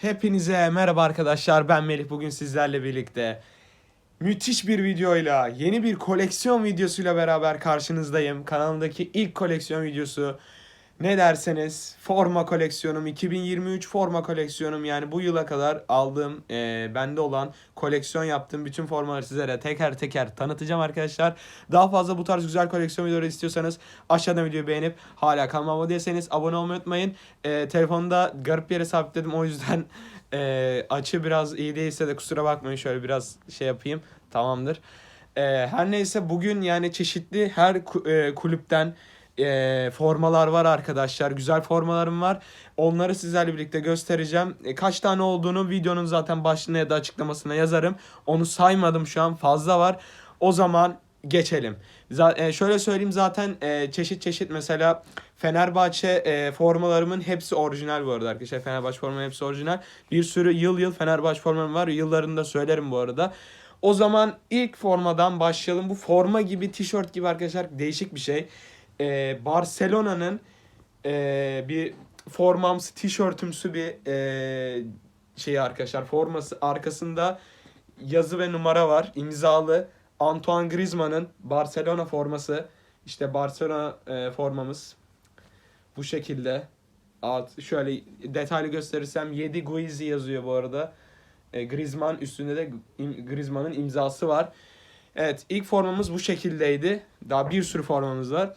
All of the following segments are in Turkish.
Hepinize merhaba arkadaşlar ben Melih bugün sizlerle birlikte müthiş bir videoyla yeni bir koleksiyon videosuyla beraber karşınızdayım. Kanalımdaki ilk koleksiyon videosu ne derseniz forma koleksiyonum 2023 forma koleksiyonum yani bu yıla kadar aldığım e, bende olan koleksiyon yaptığım bütün formaları sizlere teker teker tanıtacağım arkadaşlar. Daha fazla bu tarz güzel koleksiyon videoları istiyorsanız aşağıdan videoyu beğenip hala kanalıma abone değilseniz abone olmayı unutmayın. E, telefonda garip bir yere sabitledim o yüzden e, açı biraz iyi değilse de kusura bakmayın şöyle biraz şey yapayım tamamdır. E, her neyse bugün yani çeşitli her e, kulüpten e, formalar var arkadaşlar. Güzel formalarım var. Onları sizlerle birlikte göstereceğim. E, kaç tane olduğunu videonun zaten başlığına ya da açıklamasına yazarım. Onu saymadım şu an fazla var. O zaman geçelim. Z- e, şöyle söyleyeyim zaten e, çeşit çeşit mesela Fenerbahçe e, formalarımın hepsi orijinal bu arada arkadaşlar. Fenerbahçe formalarımın hepsi orijinal. Bir sürü yıl yıl Fenerbahçe formam var. Yıllarını da söylerim bu arada. O zaman ilk formadan başlayalım. Bu forma gibi, tişört gibi arkadaşlar değişik bir şey. Ee, Barcelona'nın e, bir formamsı, tişörtümsü bir e, şey arkadaşlar. Forması arkasında yazı ve numara var. imzalı. Antoine Griezmann'ın Barcelona forması. İşte Barcelona e, formamız. Bu şekilde. Alt, şöyle detaylı gösterirsem 7 Guizi yazıyor bu arada. E, Griezmann üstünde de Griezmann'ın imzası var. Evet ilk formamız bu şekildeydi. Daha bir sürü formamız var.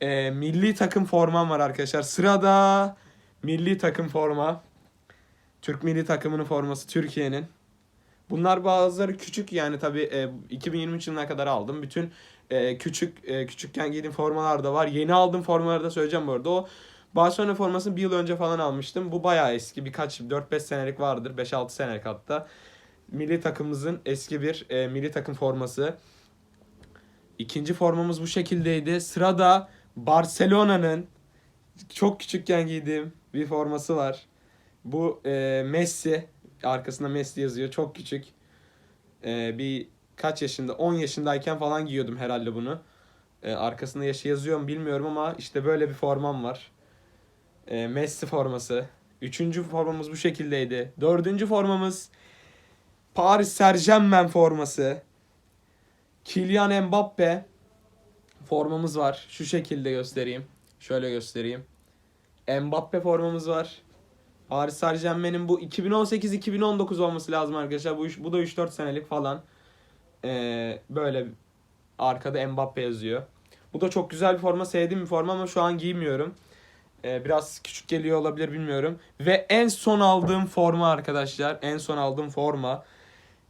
E, milli takım formam var arkadaşlar. Sırada milli takım forma. Türk milli takımının forması Türkiye'nin. Bunlar bazıları küçük yani tabii e, 2023 yılına kadar aldım. Bütün e, küçük e, küçükken giydiğim formalar da var. Yeni aldığım formaları da söyleyeceğim bu arada. O Barcelona formasını bir yıl önce falan almıştım. Bu bayağı eski. Birkaç 4-5 senelik vardır. 5-6 senelik hatta. Milli takımımızın eski bir e, milli takım forması. İkinci formamız bu şekildeydi. Sırada Barcelona'nın çok küçükken giydiğim bir forması var. Bu e, Messi. Arkasında Messi yazıyor. Çok küçük. E, bir kaç yaşında? 10 yaşındayken falan giyiyordum herhalde bunu. E, arkasında yaşı yazıyor mu bilmiyorum ama işte böyle bir formam var. E, Messi forması. Üçüncü formamız bu şekildeydi. Dördüncü formamız Paris Saint Germain forması. Kylian Mbappe formamız var. Şu şekilde göstereyim. Şöyle göstereyim. Mbappe formamız var. Paris Saint Germain'in bu 2018-2019 olması lazım arkadaşlar. Bu, bu da 3-4 senelik falan. Ee, böyle arkada Mbappe yazıyor. Bu da çok güzel bir forma. Sevdiğim bir forma ama şu an giymiyorum. Ee, biraz küçük geliyor olabilir bilmiyorum. Ve en son aldığım forma arkadaşlar. En son aldığım forma.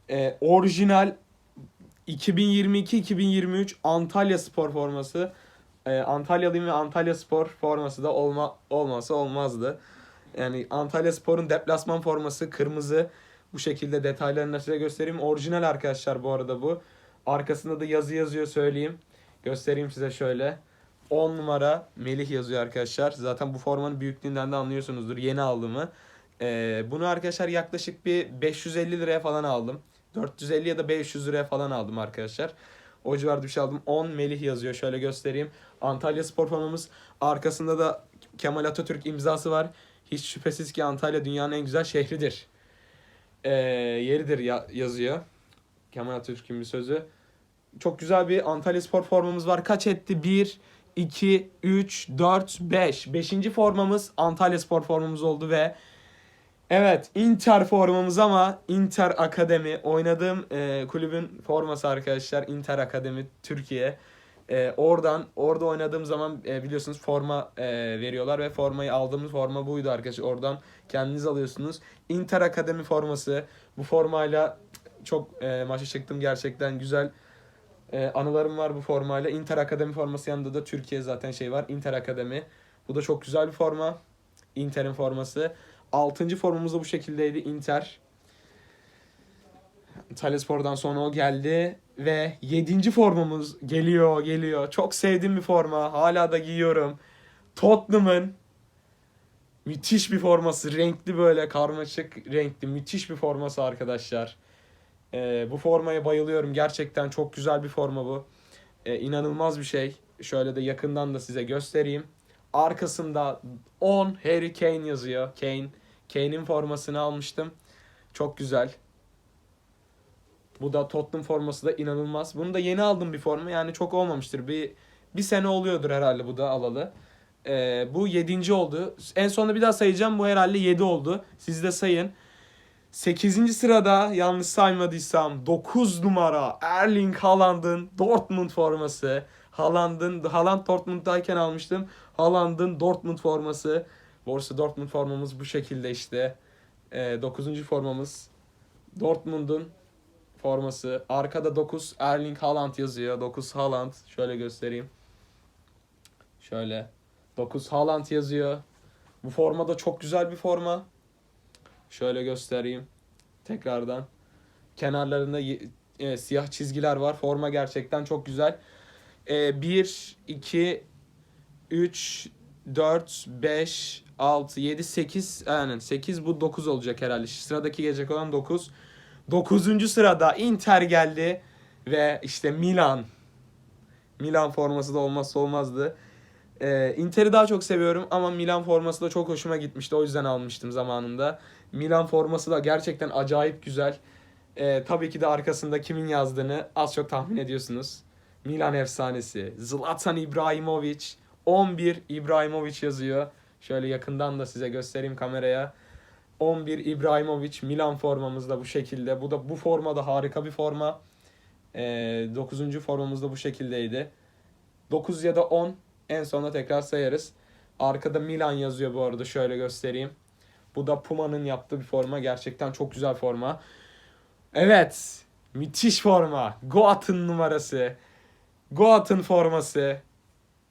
Ee, orijinal 2022-2023 Antalya Spor forması. Ee, Antalyalıyım ve Antalya Spor forması da olma olmasa olmazdı. Yani Antalya Spor'un deplasman forması kırmızı. Bu şekilde detaylarını size göstereyim. Orijinal arkadaşlar bu arada bu. Arkasında da yazı yazıyor söyleyeyim. Göstereyim size şöyle. 10 numara Melih yazıyor arkadaşlar. Zaten bu formanın büyüklüğünden de anlıyorsunuzdur yeni aldığımı. Ee, bunu arkadaşlar yaklaşık bir 550 liraya falan aldım. 450 ya da 500 liraya falan aldım arkadaşlar. O civarda bir şey aldım. 10 Melih yazıyor. Şöyle göstereyim. Antalya spor formamız. Arkasında da Kemal Atatürk imzası var. Hiç şüphesiz ki Antalya dünyanın en güzel şehridir. Ee, yeridir ya- yazıyor. Kemal Atatürk'ün bir sözü. Çok güzel bir Antalya spor formamız var. Kaç etti? 1, 2, 3, 4, 5. Beşinci formamız Antalya spor formamız oldu ve Evet Inter formamız ama Inter Akademi oynadığım e, kulübün forması arkadaşlar Inter Akademi Türkiye. E, oradan orada oynadığım zaman e, biliyorsunuz forma e, veriyorlar ve formayı aldığımız forma buydu arkadaşlar. Oradan kendiniz alıyorsunuz. Inter Akademi forması. Bu formayla çok e, maça çıktım gerçekten güzel e, anılarım var bu formayla. Inter Akademi forması yanında da Türkiye zaten şey var. Inter Akademi. Bu da çok güzel bir forma. Inter'in forması. Altıncı formamız da bu şekildeydi. Inter. Talyaspor'dan sonra o geldi. Ve yedinci formamız geliyor geliyor. Çok sevdiğim bir forma. Hala da giyiyorum. Tottenham'ın müthiş bir forması. Renkli böyle karmaşık renkli. Müthiş bir forması arkadaşlar. Ee, bu formaya bayılıyorum. Gerçekten çok güzel bir forma bu. Ee, inanılmaz bir şey. Şöyle de yakından da size göstereyim. Arkasında 10 Harry Kane yazıyor. Kane Kane'in formasını almıştım. Çok güzel. Bu da Tottenham forması da inanılmaz. Bunu da yeni aldım bir forma. Yani çok olmamıştır. Bir bir sene oluyordur herhalde bu da alalı. Ee, bu yedinci oldu. En sonunda bir daha sayacağım. Bu herhalde yedi oldu. Siz de sayın. 8. sırada yanlış saymadıysam 9 numara Erling Haaland'ın Dortmund forması. Haaland'ın Haaland Dortmund'dayken almıştım. Haaland'ın Dortmund forması. Borussia Dortmund formamız bu şekilde işte. 9. formamız Dortmund'un forması. Arkada 9 Erling Haaland yazıyor. 9 Haaland. Şöyle göstereyim. Şöyle. 9 Haaland yazıyor. Bu forma da çok güzel bir forma. Şöyle göstereyim. Tekrardan. Kenarlarında e, siyah çizgiler var. Forma gerçekten çok güzel. E, 1, 2, 3, 4, 5, 6, 7, 8. Aynen 8 bu 9 olacak herhalde. Sıradaki gelecek olan 9. 9. sırada Inter geldi. Ve işte Milan. Milan forması da olmazsa olmazdı. Ee, Inter'i daha çok seviyorum ama Milan forması da çok hoşuma gitmişti. O yüzden almıştım zamanında. Milan forması da gerçekten acayip güzel. Ee, tabii ki de arkasında kimin yazdığını az çok tahmin ediyorsunuz. Milan efsanesi. Zlatan İbrahimovic. 11 İbrahimovic yazıyor. Şöyle yakından da size göstereyim kameraya. 11 İbrahimovic Milan formamız da bu şekilde. Bu da bu forma da harika bir forma. Ee, 9. formamız da bu şekildeydi. 9 ya da 10 en sonunda tekrar sayarız. Arkada Milan yazıyor bu arada şöyle göstereyim. Bu da Puma'nın yaptığı bir forma. Gerçekten çok güzel forma. Evet. Müthiş forma. Goat'ın numarası. Goat'ın forması.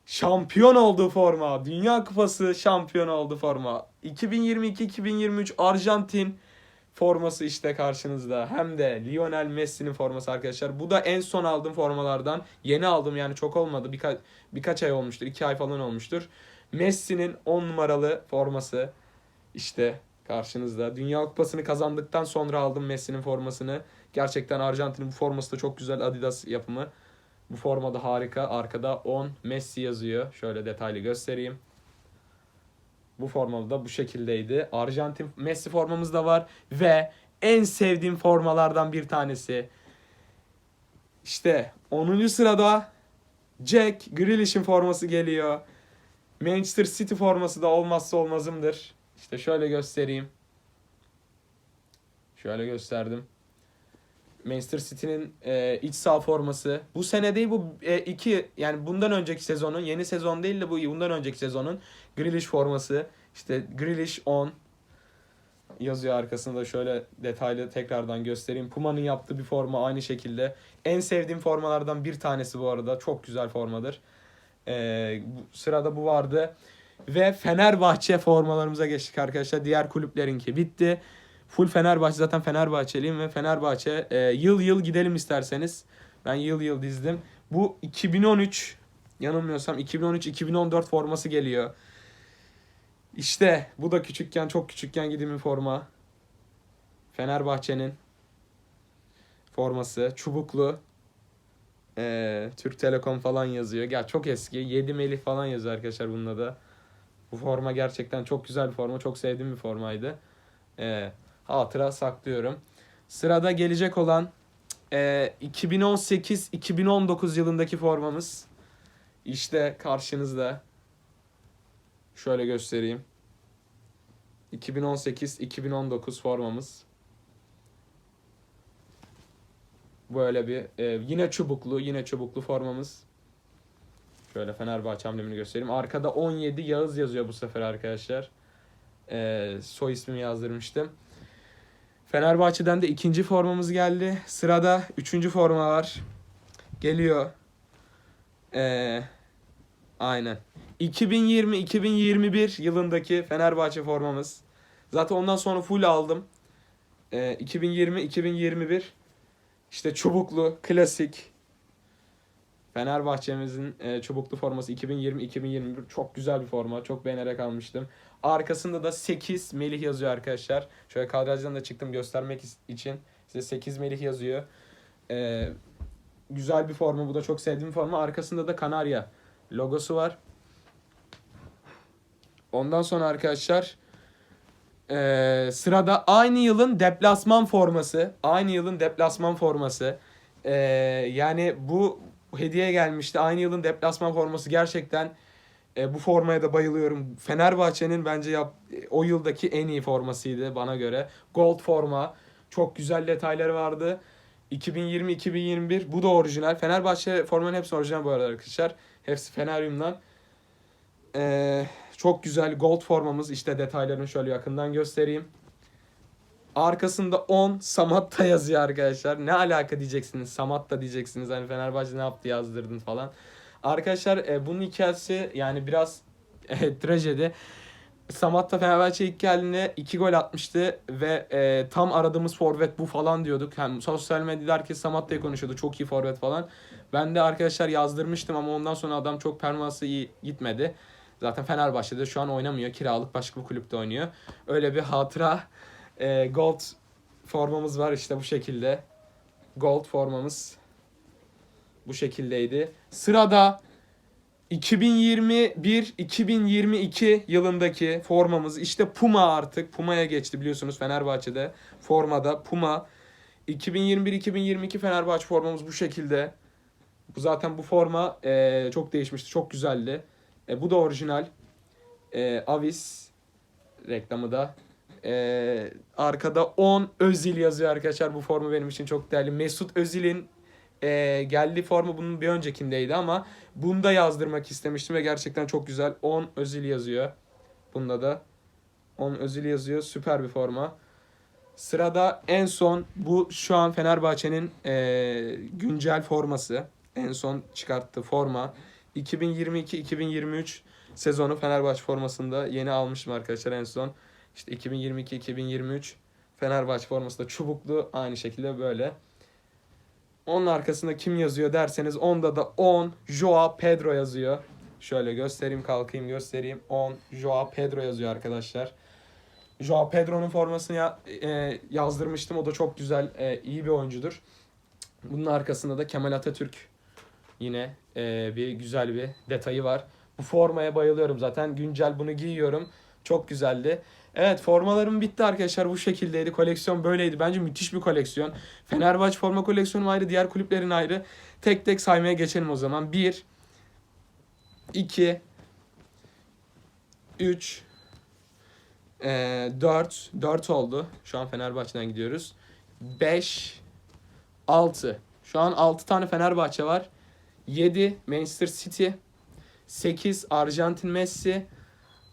Şampiyon olduğu forma. Dünya Kupası şampiyon oldu forma. 2022-2023 Arjantin forması işte karşınızda. Hem de Lionel Messi'nin forması arkadaşlar. Bu da en son aldığım formalardan. Yeni aldım yani çok olmadı. Birka birkaç ay olmuştur. 2 ay falan olmuştur. Messi'nin 10 numaralı forması. işte karşınızda. Dünya Kupası'nı kazandıktan sonra aldım Messi'nin formasını. Gerçekten Arjantin'in bu forması da çok güzel Adidas yapımı. Bu forma da harika. Arkada 10 Messi yazıyor. Şöyle detaylı göstereyim. Bu formamız da bu şekildeydi. Arjantin Messi formamız da var ve en sevdiğim formalardan bir tanesi. İşte 10. sırada Jack Grealish'in forması geliyor. Manchester City forması da olmazsa olmazımdır. İşte şöyle göstereyim. Şöyle gösterdim. Manchester City'nin e, iç saha forması. Bu sene değil bu e, iki yani bundan önceki sezonun yeni sezon değil de bu bundan önceki sezonun Grealish forması. İşte Grealish 10 yazıyor arkasında da şöyle detaylı tekrardan göstereyim. Puma'nın yaptığı bir forma aynı şekilde. En sevdiğim formalardan bir tanesi bu arada. Çok güzel formadır. E, bu, sırada bu vardı. Ve Fenerbahçe formalarımıza geçtik arkadaşlar. Diğer kulüplerinki bitti. Full Fenerbahçe zaten Fenerbahçeliyim ve Fenerbahçe e, yıl yıl gidelim isterseniz. Ben yıl yıl dizdim. Bu 2013 yanılmıyorsam 2013-2014 forması geliyor. İşte bu da küçükken çok küçükken gidiğim forma. Fenerbahçe'nin forması. Çubuklu. E, Türk Telekom falan yazıyor. Ya çok eski. 7 Melih falan yazıyor arkadaşlar bununla da. Bu forma gerçekten çok güzel bir forma. Çok sevdiğim bir formaydı. Eee hatıra saklıyorum. Sırada gelecek olan e, 2018-2019 yılındaki formamız. İşte karşınızda. Şöyle göstereyim. 2018-2019 formamız. Böyle bir e, yine çubuklu, yine çubuklu formamız. Şöyle Fenerbahçe amblemini göstereyim. Arkada 17 Yağız yazıyor bu sefer arkadaşlar. E, soy ismimi yazdırmıştım. Fenerbahçe'den de ikinci formamız geldi. Sırada üçüncü forma var. Geliyor. Ee, aynen. 2020-2021 yılındaki Fenerbahçe formamız. Zaten ondan sonra full aldım. Ee, 2020-2021 işte çubuklu, klasik. Fenerbahçe'mizin e, çubuklu forması 2020-2021 çok güzel bir forma. Çok beğenerek almıştım. Arkasında da 8 Melih yazıyor arkadaşlar. Şöyle kadrajdan da çıktım göstermek için. Size 8 Melih yazıyor. Ee, güzel bir forma. Bu da çok sevdiğim forma. Arkasında da Kanarya logosu var. Ondan sonra arkadaşlar Ee, sırada aynı yılın deplasman forması. Aynı yılın deplasman forması. Ee, yani bu hediye gelmişti. Aynı yılın deplasman forması gerçekten e, bu formaya da bayılıyorum. Fenerbahçe'nin bence yap, o yıldaki en iyi formasıydı bana göre. Gold forma. Çok güzel detayları vardı. 2020-2021 bu da orijinal. Fenerbahçe formanın hepsi orijinal bu arada arkadaşlar. Hepsi Feneryum'dan. Ee, çok güzel gold formamız. İşte detaylarını şöyle yakından göstereyim. Arkasında 10 Samatta yazıyor arkadaşlar. Ne alaka diyeceksiniz. Samatta diyeceksiniz. Hani Fenerbahçe ne yaptı yazdırdın falan. Arkadaşlar e, bunun hikayesi yani biraz e, trajedi. Samatta Fenerbahçe ilk geldiğinde 2 gol atmıştı ve e, tam aradığımız forvet bu falan diyorduk. Hem sosyal medyada herkes Samatta'yı konuşuyordu. Çok iyi forvet falan. Ben de arkadaşlar yazdırmıştım ama ondan sonra adam çok performansı iyi gitmedi. Zaten Fenerbahçe'de şu an oynamıyor. Kiralık başka bir kulüpte oynuyor. Öyle bir hatıra e, gold formamız var işte bu şekilde. Gold formamız bu şekildeydi. Sırada 2021-2022 yılındaki formamız işte Puma artık. Puma'ya geçti biliyorsunuz Fenerbahçe'de formada Puma. 2021-2022 Fenerbahçe formamız bu şekilde. Bu zaten bu forma e, çok değişmişti. Çok güzeldi. E, bu da orijinal. E, Avis reklamı da. E, arkada 10 Özil yazıyor arkadaşlar. Bu formu benim için çok değerli. Mesut Özil'in e, geldiği formu bunun bir öncekindeydi ama bunda yazdırmak istemiştim ve gerçekten çok güzel. 10 Özil yazıyor. Bunda da 10 Özil yazıyor. Süper bir forma. Sırada en son bu şu an Fenerbahçe'nin e, güncel forması. En son çıkarttığı forma. 2022-2023 sezonu Fenerbahçe formasında yeni almışım arkadaşlar en son. İşte 2022-2023 Fenerbahçe forması da çubuklu aynı şekilde böyle. Onun arkasında kim yazıyor derseniz onda da 10 Joao Pedro yazıyor. Şöyle göstereyim kalkayım göstereyim. 10 Joao Pedro yazıyor arkadaşlar. Joao Pedro'nun formasını ya, e, yazdırmıştım. O da çok güzel, e, iyi bir oyuncudur. Bunun arkasında da Kemal Atatürk yine e, bir güzel bir detayı var. Bu formaya bayılıyorum zaten. Güncel bunu giyiyorum. Çok güzeldi. Evet formalarım bitti arkadaşlar. Bu şekildeydi. Koleksiyon böyleydi. Bence müthiş bir koleksiyon. Fenerbahçe forma koleksiyonu ayrı. Diğer kulüplerin ayrı. Tek tek saymaya geçelim o zaman. 1 2 3 4 4 oldu. Şu an Fenerbahçe'den gidiyoruz. 5 6 Şu an 6 tane Fenerbahçe var. 7 Manchester City 8 Arjantin Messi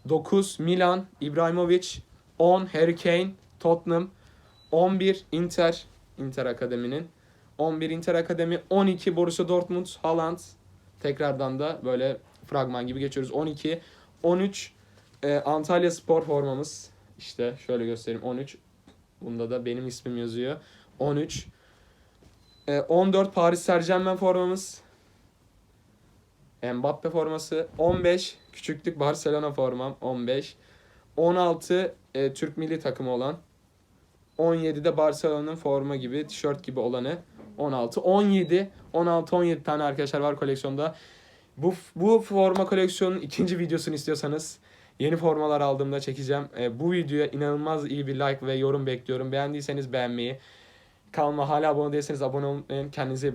9 Milan Ibrahimovic 10 Harry Kane Tottenham 11 Inter Inter Akademi'nin 11 Inter Akademi 12 Borussia Dortmund Haaland. Tekrardan da böyle fragman gibi geçiyoruz. 12 13 e, Antalya Spor formamız. İşte şöyle göstereyim. 13 bunda da benim ismim yazıyor. 13 e, 14 Paris Saint Germain formamız Mbappe forması 15 küçüklük Barcelona formam 15 16 e, Türk milli takımı olan 17'de Barcelona'nın forma gibi tişört gibi olanı 16 17 16 17 tane arkadaşlar var koleksiyonda. Bu bu forma koleksiyonun ikinci videosunu istiyorsanız yeni formalar aldığımda çekeceğim. E, bu videoya inanılmaz iyi bir like ve yorum bekliyorum. Beğendiyseniz beğenmeyi, kanalıma hala abone değilseniz abone olmayı, kendinize